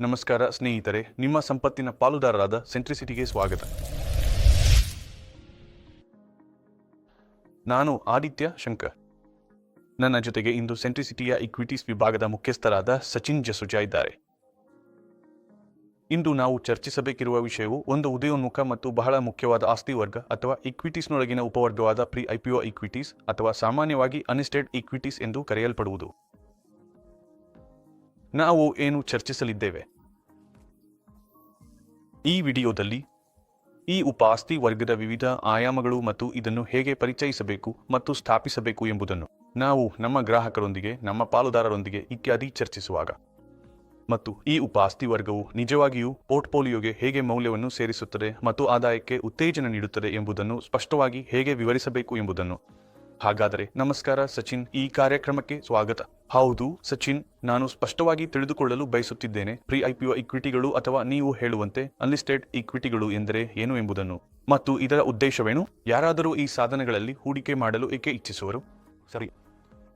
ನಮಸ್ಕಾರ ಸ್ನೇಹಿತರೆ, ನಿಮ್ಮ ಸಂಪತ್ತಿನ ಪಾಲುದಾರರಾದ ಸೆಂಟ್ರಿಸಿಟಿಗೆ ಸ್ವಾಗತ. ನಾನು ಆದಿತ್ಯ ಶಂಕರ್. ನನ್ನ ಜೊತೆಗೆ ಇಂದು ಸೆಂಟ್ರಿಸಿಟಿಯ ಇಕ್ವಿಟೀಸ್ ವಿಭಾಗದ ಮುಖ್ಯಸ್ಥರಾದ ಸಚಿನ್ ಜಸುಜಾ ಇದ್ದಾರೆ. ಇಂದು ನಾವು ಚರ್ಚಿಸಬೇಕಿರುವ ವಿಷಯವು ಒಂದು ಉದಯೋನ್ಮುಖ ಮತ್ತು ಬಹಳ ಮುಖ್ಯವಾದ ಆಸ್ತಿ ವರ್ಗ ಅಥವಾ ಇಕ್ವಿಟೀಸ್ನೊಳಗಿನ ಉಪವರ್ಗವಾದ ಪ್ರಿ ಐಪಿಒ ಇಕ್ವಿಟೀಸ್ ಅಥವಾ ಸಾಮಾನ್ಯವಾಗಿ ಅನಿಸ್ಟೆಡ್ ಇಕ್ವಿಟೀಸ್ ಎಂದು ಕರೆಯಲ್ಪಡುವುದು. ನಾವು ಏನು ಚರ್ಚಿಸಲಿದ್ದೇವೆ? ಈ ವಿಡಿಯೋದಲ್ಲಿ ಈ ಉಪಾಸ್ತಿ ವರ್ಗದ ವಿವಿಧ ಆಯಾಮಗಳು ಮತ್ತು ಇದನ್ನು ಹೇಗೆ ಪರಿಚಯಿಸಬೇಕು ಮತ್ತು ಸ್ಥಾಪಿಸಬೇಕು ಎಂಬುದನ್ನು ನಾವು ನಮ್ಮ ಗ್ರಾಹಕರೊಂದಿಗೆ, ನಮ್ಮ ಪಾಲುದಾರರೊಂದಿಗೆ ಇತ್ಯಾದಿ ಚರ್ಚಿಸುವಾಗ ಮತ್ತು ಈ ಉಪಾಸ್ತಿ ವರ್ಗವು ನಿಜವಾಗಿಯೂ ಪೋರ್ಟ್ಫೋಲಿಯೋಗೆ ಹೇಗೆ ಮೌಲ್ಯವನ್ನು ಸೇರಿಸುತ್ತದೆ ಮತ್ತು ಆದಾಯಕ್ಕೆ ಉತ್ತೇಜನ ನೀಡುತ್ತದೆ ಎಂಬುದನ್ನು ಸ್ಪಷ್ಟವಾಗಿ ಹೇಗೆ ವಿವರಿಸಬೇಕು ಎಂಬುದನ್ನು ಹಾಗಾದರೆ ನಮಸ್ಕಾರ ಸಚಿನ್, ಈ ಕಾರ್ಯಕ್ರಮಕ್ಕೆ ಸ್ವಾಗತ. ಹೌದು ಸಚಿನ್, ನಾನು ಸ್ಪಷ್ಟವಾಗಿ ತಿಳಿದುಕೊಳ್ಳಲು ಬಯಸುತ್ತಿದ್ದೇನೆ ಪ್ರಿ ಐಪಿಒ ಇಕ್ವಿಟಿಗಳು ಅಥವಾ ನೀವು ಹೇಳುವಂತೆ ಅನ್ಲಿಸ್ಟೆಡ್ ಇಕ್ವಿಟಿಗಳು ಎಂದರೆ ಏನು ಎಂಬುದನ್ನು. ಮತ್ತು ಇದರ ಉದ್ದೇಶವೇನು? ಯಾರಾದರೂ ಈ ಸಾಧನಗಳಲ್ಲಿ ಹೂಡಿಕೆ ಮಾಡಲು ಏಕೆ ಇಚ್ಛಿಸುವರು? ಸರಿ.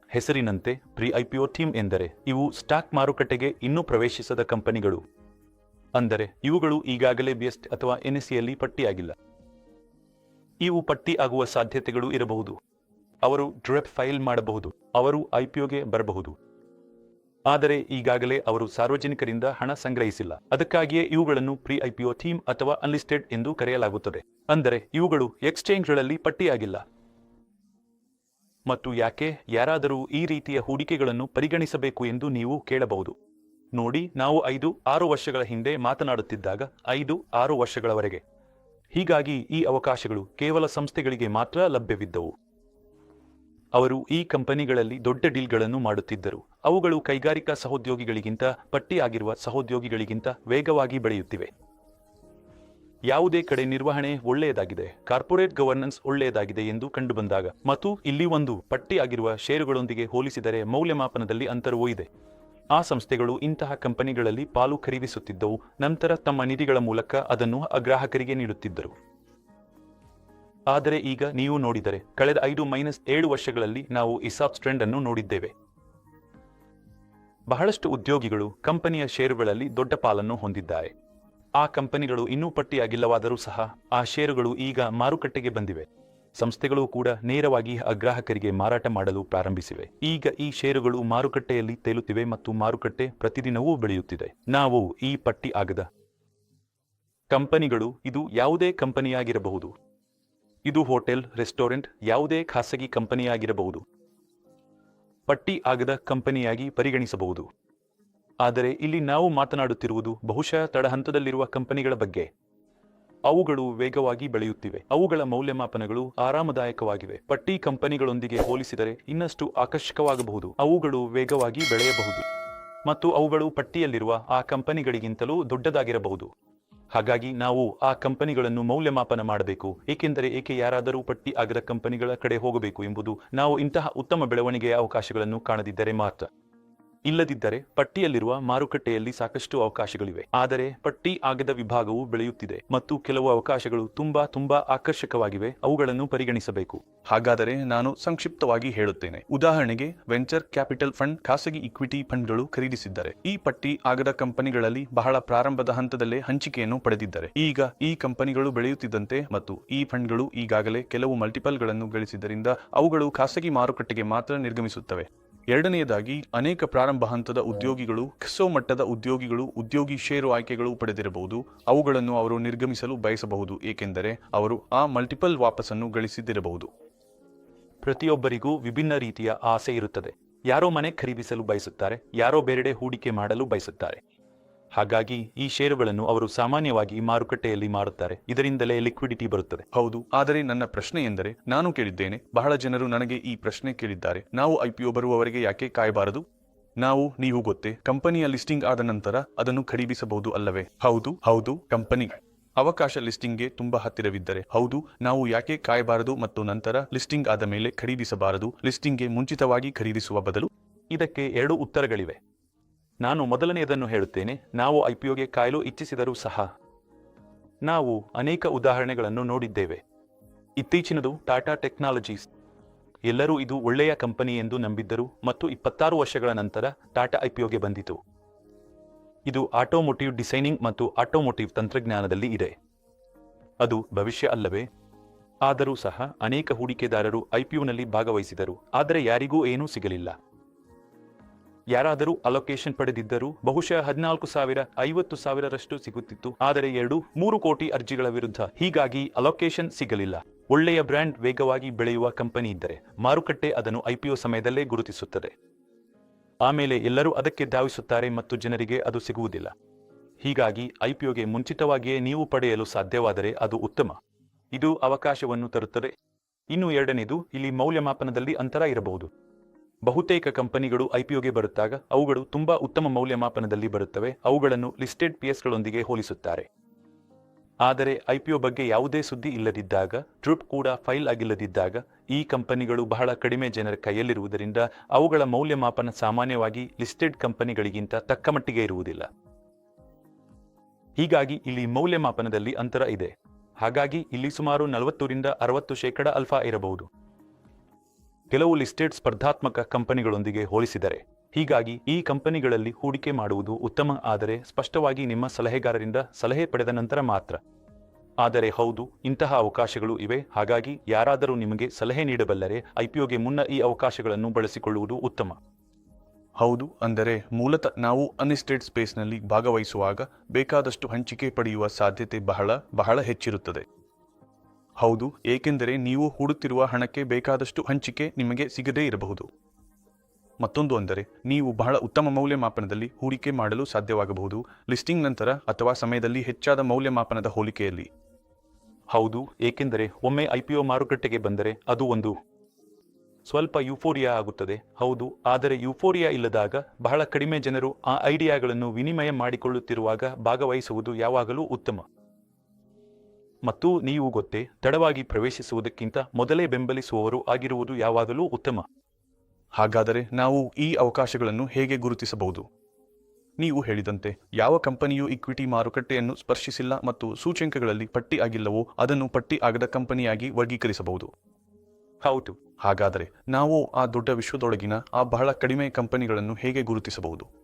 ಹೆಸರಿನಂತೆ ಪ್ರಿ ಐಪಿಒ ಥೀಮ್ ಎಂದರೆ ಇವು ಸ್ಟಾಕ್ ಮಾರುಕಟ್ಟೆಗೆ ಇನ್ನೂ ಪ್ರವೇಶಿಸದ ಕಂಪನಿಗಳು. ಅಂದರೆ ಇವುಗಳು ಈಗಾಗಲೇ ಬೆಸ್ಟ್ ಅಥವಾ ಎನ್ಎಸ್ಸಿಯಲ್ಲಿ ಪಟ್ಟಿಯಾಗಿಲ್ಲ. ಇವು ಪಟ್ಟಿ ಆಗುವ ಸಾಧ್ಯತೆಗಳು ಇರಬಹುದು. ಅವರು ಡ್ರೆಪ್ ಫೈಲ್ ಮಾಡಬಹುದು, ಅವರು ಐಪಿಒಗೆ ಬರಬಹುದು. ಆದರೆ ಈಗಾಗಲೇ ಅವರು ಸಾರ್ವಜನಿಕರಿಂದ ಹಣ ಸಂಗ್ರಹಿಸಿಲ್ಲ. ಅದಕ್ಕಾಗಿಯೇ ಇವುಗಳನ್ನು ಪ್ರಿ ಐಪಿಒ ಥೀಮ್ ಅಥವಾ ಅನ್ಲಿಸ್ಟೆಡ್ ಎಂದು ಕರೆಯಲಾಗುತ್ತದೆ. ಅಂದರೆ ಇವುಗಳು ಎಕ್ಸ್ಚೇಂಜ್ಗಳಲ್ಲಿ ಪಟ್ಟಿಯಾಗಿಲ್ಲ. ಮತ್ತು ಯಾಕೆ? ಯಾರಾದರೂ ಈ ರೀತಿಯ ಹೂಡಿಕೆಗಳನ್ನು ಪರಿಗಣಿಸಬೇಕು ಎಂದು ನೀವು ಕೇಳಬಹುದು. ನೋಡಿ, ನಾವು ಐದು, ಆರು ವರ್ಷಗಳ ಹಿಂದೆ ಮಾತನಾಡುತ್ತಿದ್ದಾಗ ಐದು, ಆರು ವರ್ಷಗಳವರೆಗೆ. ಹೀಗಾಗಿ ಈ ಅವಕಾಶಗಳು ಕೇವಲ ಸಂಸ್ಥೆಗಳಿಗೆ ಮಾತ್ರ ಲಭ್ಯವಿದ್ದವು. ಅವರು ಈ ಕಂಪನಿಗಳಲ್ಲಿ ದೊಡ್ಡ ಡೀಲ್ಗಳನ್ನು ಮಾಡುತ್ತಿದ್ದರು. ಅವುಗಳು ಕೈಗಾರಿಕಾ ಸಹೋದ್ಯೋಗಿಗಳಿಗಿಂತ ಪಟ್ಟಿಯಾಗಿರುವ ಸಹೋದ್ಯೋಗಿಗಳಿಗಿಂತ ವೇಗವಾಗಿ ಬೆಳೆಯುತ್ತಿವೆ. ಯಾವುದೇ ಕಡೆ ನಿರ್ವಹಣೆ ಒಳ್ಳೆಯದಾಗಿದೆ, ಕಾರ್ಪೊರೇಟ್ ಗವರ್ನೆನ್ಸ್ ಒಳ್ಳೆಯದಾಗಿದೆ ಎಂದು ಕಂಡುಬಂದಾಗ, ಮತ್ತು ಇಲ್ಲಿ ಒಂದು ಪಟ್ಟಿಯಾಗಿರುವ ಷೇರುಗಳೊಂದಿಗೆ ಹೋಲಿಸಿದರೆ ಮೌಲ್ಯಮಾಪನದಲ್ಲಿ ಅಂತರವೂ ಇದೆ. ಆ ಸಂಸ್ಥೆಗಳು ಇಂತಹ ಕಂಪನಿಗಳಲ್ಲಿ ಪಾಲು ಖರೀದಿಸುತ್ತಿದ್ದವು, ನಂತರ ತಮ್ಮ ನಿಧಿಗಳ ಮೂಲಕ ಅದನ್ನು ಗ್ರಾಹಕರಿಗೆ ನೀಡುತ್ತಿದ್ದರು. ಆದರೆ ಈಗ ನೀವು ನೋಡಿದರೆ ಕಳೆದ ಐದು ಮೈನಸ್ ಏಳು ವರ್ಷಗಳಲ್ಲಿ ನಾವು ಇಸಾಪ್ಸ್ ಟ್ರೆಂಡ್ ಅನ್ನು ನೋಡಿದ್ದೇವೆ. ಬಹಳಷ್ಟು ಉದ್ಯೋಗಿಗಳು ಕಂಪನಿಯ ಷೇರುಗಳಲ್ಲಿ ದೊಡ್ಡ ಪಾಲನ್ನು ಹೊಂದಿದ್ದಾರೆ. ಆ ಕಂಪನಿಗಳು ಇನ್ನೂ ಪಟ್ಟಿಯಾಗಿಲ್ಲವಾದರೂ ಸಹ ಆ ಷೇರುಗಳು ಈಗ ಮಾರುಕಟ್ಟೆಗೆ ಬಂದಿವೆ. ಸಂಸ್ಥೆಗಳು ಕೂಡ ನೇರವಾಗಿ ಅಗ್ರಾಹಕರಿಗೆ ಮಾರಾಟ ಮಾಡಲು ಪ್ರಾರಂಭಿಸಿವೆ. ಈಗ ಈ ಷೇರುಗಳು ಮಾರುಕಟ್ಟೆಯಲ್ಲಿ ತೇಲುತ್ತಿವೆ ಮತ್ತು ಮಾರುಕಟ್ಟೆ ಪ್ರತಿದಿನವೂ ಬೆಳೆಯುತ್ತಿದೆ. ನಾವು ಈ ಪಟ್ಟಿ ಆಗದ ಕಂಪನಿಗಳು ಇದು ಯಾವುದೇ ಕಂಪನಿಯಾಗಿರಬಹುದು. ಇದು ಹೋಟೆಲ್, ರೆಸ್ಟೋರೆಂಟ್ ಯಾವುದೇ ಖಾಸಗಿ ಕಂಪನಿಯಾಗಿರಬಹುದು. ಪಟ್ಟಿ ಆಗದ ಕಂಪನಿಯಾಗಿ ಪರಿಗಣಿಸಬಹುದು. ಆದರೆ ಇಲ್ಲಿ ನಾವು ಮಾತನಾಡುತ್ತಿರುವುದು ಬಹುಶಃ ತಡಹಂತದಲ್ಲಿರುವ ಕಂಪನಿಗಳ ಬಗ್ಗೆ. ಅವುಗಳು ವೇಗವಾಗಿ ಬೆಳೆಯುತ್ತಿವೆ. ಅವುಗಳ ಮೌಲ್ಯಮಾಪನಗಳು ಆರಾಮದಾಯಕವಾಗಿವೆ. ಪಟ್ಟಿ ಕಂಪನಿಗಳೊಂದಿಗೆ ಹೋಲಿಸಿದರೆ ಇನ್ನಷ್ಟು ಆಕರ್ಷಕವಾಗಬಹುದು. ಅವುಗಳು ವೇಗವಾಗಿ ಬೆಳೆಯಬಹುದು. ಮತ್ತು ಅವುಗಳು ಪಟ್ಟಿಯಲ್ಲಿರುವ ಆ ಕಂಪನಿಗಳಿಗಿಂತಲೂ ದೊಡ್ಡದಾಗಿರಬಹುದು. ಹಾಗಾಗಿ ನಾವು ಆ ಕಂಪನಿಗಳನ್ನು ಮೌಲ್ಯಮಾಪನ ಮಾಡಬೇಕು. ಏಕೆಂದರೆ ಏಕೆ ಯಾರಾದರೂ ಪಟ್ಟಿ ಆಗದ ಕಂಪನಿಗಳ ಕಡೆ ಹೋಗಬೇಕು ಎಂಬುದು ನಾವು ಇಂತಹ ಉತ್ತಮ ಬೆಳವಣಿಗೆಯ ಅವಕಾಶಗಳನ್ನು ಕಾಣದಿದ್ದರೆ ಮಾತ್ರ. ಇಲ್ಲದಿದ್ದರೆ ಪಟ್ಟಿಯಲ್ಲಿರುವ ಮಾರುಕಟ್ಟೆಯಲ್ಲಿ ಸಾಕಷ್ಟು ಅವಕಾಶಗಳಿವೆ. ಆದರೆ ಪಟ್ಟಿ ಆಗದ ವಿಭಾಗವು ಬೆಳೆಯುತ್ತಿದೆ ಮತ್ತು ಕೆಲವು ಅವಕಾಶಗಳು ತುಂಬಾ ತುಂಬಾ ಆಕರ್ಷಕವಾಗಿವೆ, ಅವುಗಳನ್ನು ಪರಿಗಣಿಸಬೇಕು. ಹಾಗಾದರೆ ನಾನು ಸಂಕ್ಷಿಪ್ತವಾಗಿ ಹೇಳುತ್ತೇನೆ. ಉದಾಹರಣೆಗೆ, ವೆಂಚರ್ ಕ್ಯಾಪಿಟಲ್ ಫಂಡ್ ಖಾಸಗಿ ಇಕ್ವಿಟಿ ಫಂಡ್ಗಳು ಖರೀದಿಸಿದ್ದಾರೆ, ಈ ಪಟ್ಟಿ ಆಗದ ಕಂಪನಿಗಳಲ್ಲಿ ಬಹಳ ಪ್ರಾರಂಭದ ಹಂತದಲ್ಲೇ ಹಂಚಿಕೆಯನ್ನು ಪಡೆದಿದ್ದಾರೆ, ಈಗ ಈ ಕಂಪನಿಗಳು ಬೆಳೆಯುತ್ತಿದ್ದಂತೆ ಮತ್ತು ಈ ಫಂಡ್ಗಳು ಈಗಾಗಲೇ ಕೆಲವು ಮಲ್ಟಿಪಲ್ಗಳನ್ನು ಗಳಿಸಿದ್ದರಿಂದ ಅವುಗಳು ಖಾಸಗಿ ಮಾರುಕಟ್ಟೆಗೆ ಮಾತ್ರ ನಿರ್ಗಮಿಸುತ್ತವೆ. ಎರಡನೆಯದಾಗಿ ಅನೇಕ ಪ್ರಾರಂಭ ಹಂತದ ಉದ್ಯೋಗಿಗಳು, ಕಿಸೋ ಮಟ್ಟದ ಉದ್ಯೋಗಿಗಳು, ಉದ್ಯೋಗಿ ಷೇರು ಆಯ್ಕೆಗಳು ಪಡೆದಿರಬಹುದು. ಅವುಗಳನ್ನು ಅವರು ನಿರ್ಗಮಿಸಲು ಬಯಸಬಹುದು, ಏಕೆಂದರೆ ಅವರು ಆ ಮಲ್ಟಿಪಲ್ ವಾಪಸನ್ನು ಗಳಿಸಿದ್ದಿರಬಹುದು. ಪ್ರತಿಯೊಬ್ಬರಿಗೂ ವಿಭಿನ್ನ ರೀತಿಯ ಆಸೆ ಇರುತ್ತದೆ. ಯಾರೋ ಮನೆ ಖರೀದಿಸಲು ಬಯಸುತ್ತಾರೆ, ಯಾರೋ ಬೇರೆಡೆ ಹೂಡಿಕೆ ಮಾಡಲು ಬಯಸುತ್ತಾರೆ. ಹಾಗಾಗಿ ಈ ಷೇರುಗಳನ್ನು ಅವರು ಸಾಮಾನ್ಯವಾಗಿ ಮಾರುಕಟ್ಟೆಯಲ್ಲಿ ಮಾರುತ್ತಾರೆ. ಇದರಿಂದಲೇ ಲಿಕ್ವಿಡಿಟಿ ಬರುತ್ತದೆ. ಹೌದು, ಆದರೆ ನನ್ನ ಪ್ರಶ್ನೆ ಎಂದರೆ, ನಾನು ಕೇಳಿದ್ದೇನೆ, ಬಹಳ ಜನರು ನನಗೆ ಈ ಪ್ರಶ್ನೆ ಕೇಳಿದ್ದಾರೆ. ನಾವು ಐಪಿಒ ಬರುವವರೆಗೆ ಯಾಕೆ ಕಾಯಬಾರದು? ನಾವು, ನೀವು ಗೊತ್ತೇ, ಕಂಪನಿಯ ಲಿಸ್ಟಿಂಗ್ ಆದ ನಂತರ ಅದನ್ನು ಖರೀದಿಸಬಹುದು ಅಲ್ಲವೇ? ಹೌದು ಹೌದು, ಕಂಪನಿ. ಅವಕಾಶ ಲಿಸ್ಟಿಂಗ್ಗೆ ತುಂಬಾ ಹತ್ತಿರವಿದ್ದರೆ, ಹೌದು, ನಾವು ಯಾಕೆ ಕಾಯಬಾರದು ಮತ್ತು ನಂತರ ಲಿಸ್ಟಿಂಗ್ ಆದ ಮೇಲೆ ಖರೀದಿಸಬಾರದು? ಲಿಸ್ಟಿಂಗ್ಗೆ ಮುಂಚಿತವಾಗಿ ಖರೀದಿಸುವ ಬದಲು? ಇದಕ್ಕೆ ಎರಡು ಉತ್ತರಗಳಿವೆ. ನಾನು ಮೊದಲನೆಯದನ್ನು ಹೇಳುತ್ತೇನೆ. ನಾವು ಐಪಿಒಗೆ ಕಾಯಲು ಇಚ್ಛಿಸಿದರೂ ಸಹ ನಾವು ಅನೇಕ ಉದಾಹರಣೆಗಳನ್ನು ನೋಡಿದ್ದೇವೆ. ಇತ್ತೀಚಿನದು ಟಾಟಾ ಟೆಕ್ನಾಲಜೀಸ್. ಎಲ್ಲರೂ ಇದು ಒಳ್ಳೆಯ ಕಂಪನಿ ಎಂದು ನಂಬಿದ್ದರು ಮತ್ತು ಇಪ್ಪತ್ತಾರು ವರ್ಷಗಳ ನಂತರ ಟಾಟಾ ಐಪಿಒಗೆ ಬಂದಿತು. ಇದು ಆಟೋಮೋಟಿವ್ ಡಿಸೈನಿಂಗ್ ಮತ್ತು ಆಟೋಮೋಟಿವ್ ತಂತ್ರಜ್ಞಾನದಲ್ಲಿ ಇದೆ. ಅದು ಭವಿಷ್ಯ ಅಲ್ಲವೇ? ಆದರೂ ಸಹ ಅನೇಕ ಹೂಡಿಕೆದಾರರು ಐಪಿಒನಲ್ಲಿ ಭಾಗವಹಿಸಿದರು, ಆದರೆ ಯಾರಿಗೂ ಏನೂ ಸಿಗಲಿಲ್ಲ. ಯಾರಾದರೂ ಅಲೋಕೇಶನ್ ಪಡೆದಿದ್ದರೂ ಬಹುಶಃ ಹದಿನಾಲ್ಕು ಸಾವಿರ, ಐವತ್ತು ಸಾವಿರರಷ್ಟು ಸಿಗುತ್ತಿತ್ತು. ಆದರೆ ಎರಡು, ಮೂರು ಕೋಟಿ ಅರ್ಜಿಗಳ ವಿರುದ್ಧ ಹೀಗಾಗಿ ಅಲೋಕೇಶನ್ ಸಿಗಲಿಲ್ಲ. ಒಳ್ಳೆಯ ಬ್ರ್ಯಾಂಡ್ ವೇಗವಾಗಿ ಬೆಳೆಯುವ ಕಂಪನಿ ಇದ್ದರೆ ಮಾರುಕಟ್ಟೆ ಅದನ್ನು ಐಪಿಒ ಸಮಯದಲ್ಲೇ ಗುರುತಿಸುತ್ತದೆ. ಆಮೇಲೆ ಎಲ್ಲರೂ ಅದಕ್ಕೆ ಧಾವಿಸುತ್ತಾರೆ ಮತ್ತು ಜನರಿಗೆ ಅದು ಸಿಗುವುದಿಲ್ಲ. ಹೀಗಾಗಿ ಐಪಿಒಗೆ ಮುಂಚಿತವಾಗಿಯೇ ನೀವು ಪಡೆಯಲು ಸಾಧ್ಯವಾದರೆ ಅದು ಉತ್ತಮ. ಇದು ಅವಕಾಶವನ್ನು ತರುತ್ತದೆ. ಇನ್ನು ಎರಡನೇದು, ಇಲ್ಲಿ ಮೌಲ್ಯಮಾಪನದಲ್ಲಿ ಅಂತರ ಇರಬಹುದು. ಬಹುತೇಕ ಕಂಪನಿಗಳು ಐಪಿಒಗೆ ಬರುತ್ತಾಗ ಅವುಗಳು ತುಂಬಾ ಉತ್ತಮ ಮೌಲ್ಯಮಾಪನದಲ್ಲಿ ಬರುತ್ತವೆ. ಅವುಗಳನ್ನು ಲಿಸ್ಟೆಡ್ ಪಿಎಸ್ಗಳೊಂದಿಗೆ ಹೋಲಿಸುತ್ತಾರೆ. ಆದರೆ ಐಪಿಒ ಬಗ್ಗೆ ಯಾವುದೇ ಸುದ್ದಿ ಇಲ್ಲದಿದ್ದಾಗ ಟ್ರಿಪ್ ಕೂಡ ಫೈಲ್ ಆಗಿಲ್ಲದಿದ್ದಾಗ ಈ ಕಂಪನಿಗಳು ಬಹಳ ಕಡಿಮೆ ಜನರ ಕೈಯಲ್ಲಿರುವುದರಿಂದ ಅವುಗಳ ಮೌಲ್ಯಮಾಪನ ಸಾಮಾನ್ಯವಾಗಿ ಲಿಸ್ಟೆಡ್ ಕಂಪನಿಗಳಿಗಿಂತ ತಕ್ಕಮಟ್ಟಿಗೆ ಇರುವುದಿಲ್ಲ. ಹೀಗಾಗಿ ಇಲ್ಲಿ ಮೌಲ್ಯಮಾಪನದಲ್ಲಿ ಅಂತರ ಇದೆ. ಹಾಗಾಗಿ ಇಲ್ಲಿ ಸುಮಾರು ನಲವತ್ತರಿಂದ ಅರವತ್ತು ಶೇಕಡ ಅಲ್ಫಾ ಇರಬಹುದು. ಕೆಲವು ಲಿಸ್ಟೆಡ್ ಸ್ಪರ್ಧಾತ್ಮಕ ಕಂಪನಿಗಳೊಂದಿಗೆ ಹೋಲಿಸಿದರೆ, ಹೀಗಾಗಿ ಈ ಕಂಪನಿಗಳಲ್ಲಿ ಹೂಡಿಕೆ ಮಾಡುವುದು ಉತ್ತಮ, ಆದರೆ ಸ್ಪಷ್ಟವಾಗಿ ನಿಮ್ಮ ಸಲಹೆಗಾರರಿಂದ ಸಲಹೆ ಪಡೆದ ನಂತರ ಮಾತ್ರ. ಆದರೆ ಹೌದು, ಇಂತಹ ಅವಕಾಶಗಳು ಇವೆ, ಹಾಗಾಗಿ ಯಾರಾದರೂ ನಿಮಗೆ ಸಲಹೆ ನೀಡಬಲ್ಲರೆ ಐಪಿಒಗೆ ಮುನ್ನ ಈ ಅವಕಾಶಗಳನ್ನು ಬಳಸಿಕೊಳ್ಳುವುದು ಉತ್ತಮ. ಹೌದು, ಅಂದರೆ ಮೂಲತಃ ನಾವು ಅನ್ಲಿಸ್ಟೆಡ್ ಸ್ಪೇಸ್ನಲ್ಲಿ ಭಾಗವಹಿಸುವಾಗ ಬೇಕಾದಷ್ಟು ಹಂಚಿಕೆ ಪಡೆಯುವ ಸಾಧ್ಯತೆ ಬಹಳ ಬಹಳ ಹೆಚ್ಚಿರುತ್ತದೆ. ಹೌದು, ಏಕೆಂದರೆ ನೀವು ಹೂಡುತ್ತಿರುವ ಹಣಕ್ಕೆ ಬೇಕಾದಷ್ಟು ಹಂಚಿಕೆ ನಿಮಗೆ ಸಿಗದೇ ಇರಬಹುದು. ಮತ್ತೊಂದು ಅಂದರೆ, ನೀವು ಬಹಳ ಉತ್ತಮ ಮೌಲ್ಯಮಾಪನದಲ್ಲಿ ಹೂಡಿಕೆ ಮಾಡಲು ಸಾಧ್ಯವಾಗಬಹುದು, ಲಿಸ್ಟಿಂಗ್ ನಂತರ ಅಥವಾ ಸಮಯದಲ್ಲಿ ಹೆಚ್ಚಾದ ಮೌಲ್ಯಮಾಪನದ ಹೋಲಿಕೆಯಲ್ಲಿ. ಹೌದು, ಏಕೆಂದರೆ ಒಮ್ಮೆ ಐಪಿಒ ಮಾರುಕಟ್ಟೆಗೆ ಬಂದರೆ ಅದು ಒಂದು ಸ್ವಲ್ಪ ಯುಫೋರಿಯಾ ಆಗುತ್ತದೆ. ಹೌದು, ಆದರೆ ಯುಫೋರಿಯಾ ಇಲ್ಲದಾಗ ಬಹಳ ಕಡಿಮೆ ಜನರು ಆ ಐಡಿಯಾಗಳನ್ನು ವಿನಿಮಯ ಮಾಡಿಕೊಳ್ಳುತ್ತಿರುವಾಗ ಭಾಗವಹಿಸುವುದು ಯಾವಾಗಲೂ ಉತ್ತಮ. ಮತ್ತು ನೀವು ಗೊತ್ತೇ, ತಡವಾಗಿ ಪ್ರವೇಶಿಸುವುದಕ್ಕಿಂತ ಮೊದಲೇ ಬೆಂಬಲಿಸುವವರು ಆಗಿರುವುದು ಯಾವಾಗಲೂ ಉತ್ತಮ. ಹಾಗಾದರೆ ನಾವು ಈ ಅವಕಾಶಗಳನ್ನು ಹೇಗೆ ಗುರುತಿಸಬಹುದು? ನೀವು ಹೇಳಿದಂತೆ, ಯಾವ ಕಂಪನಿಯು ಇಕ್ವಿಟಿ ಮಾರುಕಟ್ಟೆಯನ್ನು ಸ್ಪರ್ಶಿಸಿಲ್ಲ ಮತ್ತು ಸೂಚ್ಯಂಕಗಳಲ್ಲಿ ಪಟ್ಟಿ ಆಗಿಲ್ಲವೋ ಅದನ್ನು ಪಟ್ಟಿ ಆಗದ ಕಂಪನಿಯಾಗಿ ವರ್ಗೀಕರಿಸಬಹುದು. ಹೌದು. ಹಾಗಾದರೆ ನಾವು ಆ ದೊಡ್ಡ ವಿಶ್ವದೊಳಗಿನ ಆ ಬಹಳ ಕಡಿಮೆ ಕಂಪನಿಗಳನ್ನು ಹೇಗೆ ಗುರುತಿಸಬಹುದು?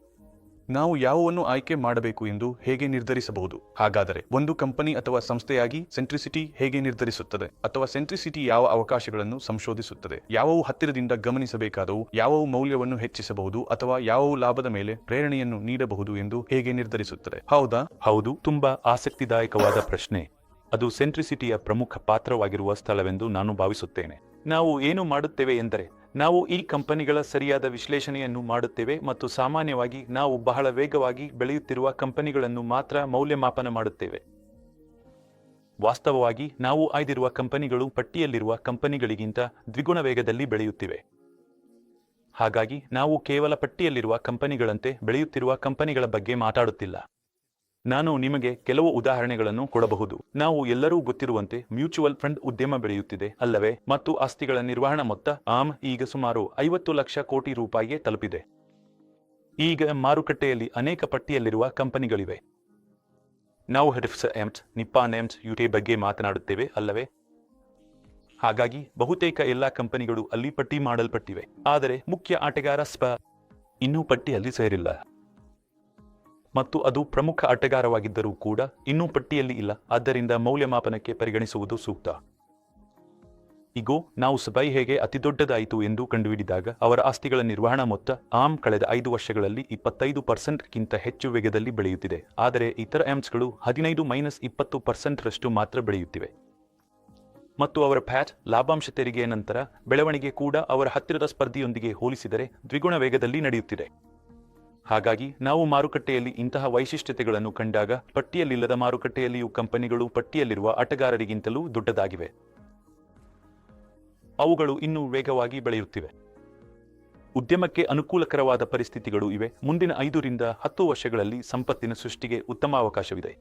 ನಾವು ಯಾವವನ್ನು ಆಯ್ಕೆ ಮಾಡಬೇಕು ಎಂದು ಹೇಗೆ ನಿರ್ಧರಿಸಬಹುದು? ಹಾಗಾದರೆ ಒಂದು ಕಂಪನಿ ಅಥವಾ ಸಂಸ್ಥೆಯಾಗಿ ಸೆಂಟ್ರಿಸಿಟಿ ಹೇಗೆ ನಿರ್ಧರಿಸುತ್ತದೆ? ಅಥವಾ ಸೆಂಟ್ರಿಸಿಟಿ ಯಾವ ಅವಕಾಶಗಳನ್ನು ಸಂಶೋಧಿಸುತ್ತದೆ? ಯಾವವು ಹತ್ತಿರದಿಂದ ಗಮನಿಸಬೇಕಾದವು? ಯಾವವು ಮೌಲ್ಯವನ್ನು ಹೆಚ್ಚಿಸಬಹುದು? ಅಥವಾ ಯಾವವು ಲಾಭದ ಮೇಲೆ ಪ್ರೇರಣೆಯನ್ನು ನೀಡಬಹುದು ಎಂದು ಹೇಗೆ ನಿರ್ಧರಿಸುತ್ತದೆ? ಹೌದಾ? ಹೌದು. ತುಂಬಾ ಆಸಕ್ತಿದಾಯಕವಾದ ಪ್ರಶ್ನೆ. ಅದು ಸೆಂಟ್ರಿಸಿಟಿಯ ಪ್ರಮುಖ ಪಾತ್ರವಾಗಿರುವ ಸ್ಥಳವೆಂದು ನಾನು ಭಾವಿಸುತ್ತೇನೆ. ನಾವು ಏನು ಮಾಡುತ್ತೇವೆ ಎಂದರೆ ನಾವು ಈ ಕಂಪನಿಗಳ ಸರಿಯಾದ ವಿಶ್ಲೇಷಣೆಯನ್ನು ಮಾಡುತ್ತೇವೆ ಮತ್ತು ಸಾಮಾನ್ಯವಾಗಿ ನಾವು ಬಹಳ ವೇಗವಾಗಿ ಬೆಳೆಯುತ್ತಿರುವ ಕಂಪನಿಗಳನ್ನು ಮಾತ್ರ ಮೌಲ್ಯಮಾಪನ ಮಾಡುತ್ತೇವೆ. ವಾಸ್ತವವಾಗಿ ನಾವು ಆಯ್ದಿರುವ ಕಂಪನಿಗಳು ಪಟ್ಟಿಯಲ್ಲಿರುವ ಕಂಪನಿಗಳಿಗಿಂತ ದ್ವಿಗುಣ ವೇಗದಲ್ಲಿ ಬೆಳೆಯುತ್ತಿವೆ. ಹಾಗಾಗಿ ನಾವು ಕೇವಲ ಪಟ್ಟಿಯಲ್ಲಿರುವ ಕಂಪನಿಗಳಂತೆ ಬೆಳೆಯುತ್ತಿರುವ ಕಂಪನಿಗಳ ಬಗ್ಗೆ ಮಾತಾಡುತ್ತಿಲ್ಲ. ನಾನು ನಿಮಗೆ ಕೆಲವು ಉದಾಹರಣೆಗಳನ್ನು ಕೊಡಬಹುದು. ನಾವು ಎಲ್ಲರೂ ಗೊತ್ತಿರುವಂತೆ ಮ್ಯೂಚುವಲ್ ಫಂಡ್ ಉದ್ಯಮ ಬೆಳೆಯುತ್ತಿದೆ ಅಲ್ಲವೇ? ಮತ್ತು ಆಸ್ತಿಗಳ ನಿರ್ವಹಣಾ ಮೊತ್ತ ಆಮ್ ಈಗ ಸುಮಾರು ಐವತ್ತು ಲಕ್ಷ ಕೋಟಿ ರೂಪಾಯಿಗೆ ತಲುಪಿದೆ. ಈಗ ಮಾರುಕಟ್ಟೆಯಲ್ಲಿ ಅನೇಕ ಪಟ್ಟಿಯಲ್ಲಿರುವ ಕಂಪನಿಗಳಿವೆ. ನಾವು ಹೆಡ್ಫ್ಸ್ ಎಮ್ಸ್ ನಿಪ್ಪಾನ್ ಎಮ್ಸ್ ಯುಟಿ ಬಗ್ಗೆ ಮಾತನಾಡುತ್ತೇವೆ ಅಲ್ಲವೇ? ಹಾಗಾಗಿ ಬಹುತೇಕ ಎಲ್ಲಾ ಕಂಪನಿಗಳು ಅಲ್ಲಿ ಪಟ್ಟಿ ಮಾಡಲ್ಪಟ್ಟಿವೆ. ಆದರೆ ಮುಖ್ಯ ಆಟಗಾರ ಸ್ಪ ಇನ್ನೂ ಪಟ್ಟಿಯಲ್ಲಿ ಸೇರಿಲ್ಲ. ಮತ್ತು ಅದು ಪ್ರಮುಖ ಆಟಗಾರವಾಗಿದ್ದರೂ ಕೂಡ ಇನ್ನೂ ಪಟ್ಟಿಯಲ್ಲಿ ಇಲ್ಲ. ಆದ್ದರಿಂದ ಮೌಲ್ಯಮಾಪನಕ್ಕೆ ಪರಿಗಣಿಸುವುದು ಸೂಕ್ತ. ಈಗೋ ನಾವು ಸಬೈ ಹೇಗೆ ಅತಿದೊಡ್ಡದಾಯಿತು ಎಂದು ಕಂಡುಹಿಡಿದಾಗ ಅವರ ಆಸ್ತಿಗಳ ನಿರ್ವಹಣಾ ಮೊತ್ತ ಆಮ್ ಕಳೆದ ಐದು ವರ್ಷಗಳಲ್ಲಿ ಇಪ್ಪತ್ತೈದು ಪರ್ಸೆಂಟ್ಗಿಂತ ಹೆಚ್ಚು ವೇಗದಲ್ಲಿ ಬೆಳೆಯುತ್ತಿದೆ. ಆದರೆ ಇತರ ಆಮ್ಸ್ಗಳು ಹದಿನೈದು ಮೈನಸ್ ಇಪ್ಪತ್ತು ಪರ್ಸೆಂಟ್ರಷ್ಟು ಮಾತ್ರ ಬೆಳೆಯುತ್ತಿವೆ. ಮತ್ತು ಅವರ ಫ್ಯಾಚ್ ಲಾಭಾಂಶ ತೆರಿಗೆಯ ನಂತರ ಬೆಳವಣಿಗೆ ಕೂಡ ಅವರ ಹತ್ತಿರದ ಸ್ಪರ್ಧಿಯೊಂದಿಗೆ ಹೋಲಿಸಿದರೆ ದ್ವಿಗುಣ ವೇಗದಲ್ಲಿ ನಡೆಯುತ್ತಿದೆ. ಹಾಗಾಗಿ ನಾವು ಮಾರುಕಟ್ಟೆಯಲ್ಲಿ ಇಂತಹ ವೈಶಿಷ್ಟ್ಯತೆಗಳನ್ನು ಕಂಡಾಗ ಪಟ್ಟಿಯಲ್ಲಿಲ್ಲದ ಮಾರುಕಟ್ಟೆಯಲ್ಲಿಯೂ ಕಂಪನಿಗಳು ಪಟ್ಟಿಯಲ್ಲಿರುವ ಆಟಗಾರರಿಗಿಂತಲೂ ದೊಡ್ಡದಾಗಿವೆ. ಅವುಗಳು ಇನ್ನೂ ವೇಗವಾಗಿ ಬೆಳೆಯುತ್ತಿವೆ. ಉದ್ಯಮಕ್ಕೆ ಅನುಕೂಲಕರವಾದ ಪರಿಸ್ಥಿತಿಗಳು ಇವೆ. ಮುಂದಿನ ಐದರಿಂದ ಹತ್ತು ವರ್ಷಗಳಲ್ಲಿ ಸಂಪತ್ತಿನ ಸೃಷ್ಟಿಗೆ ಉತ್ತಮ ಅವಕಾಶವಿದೆ.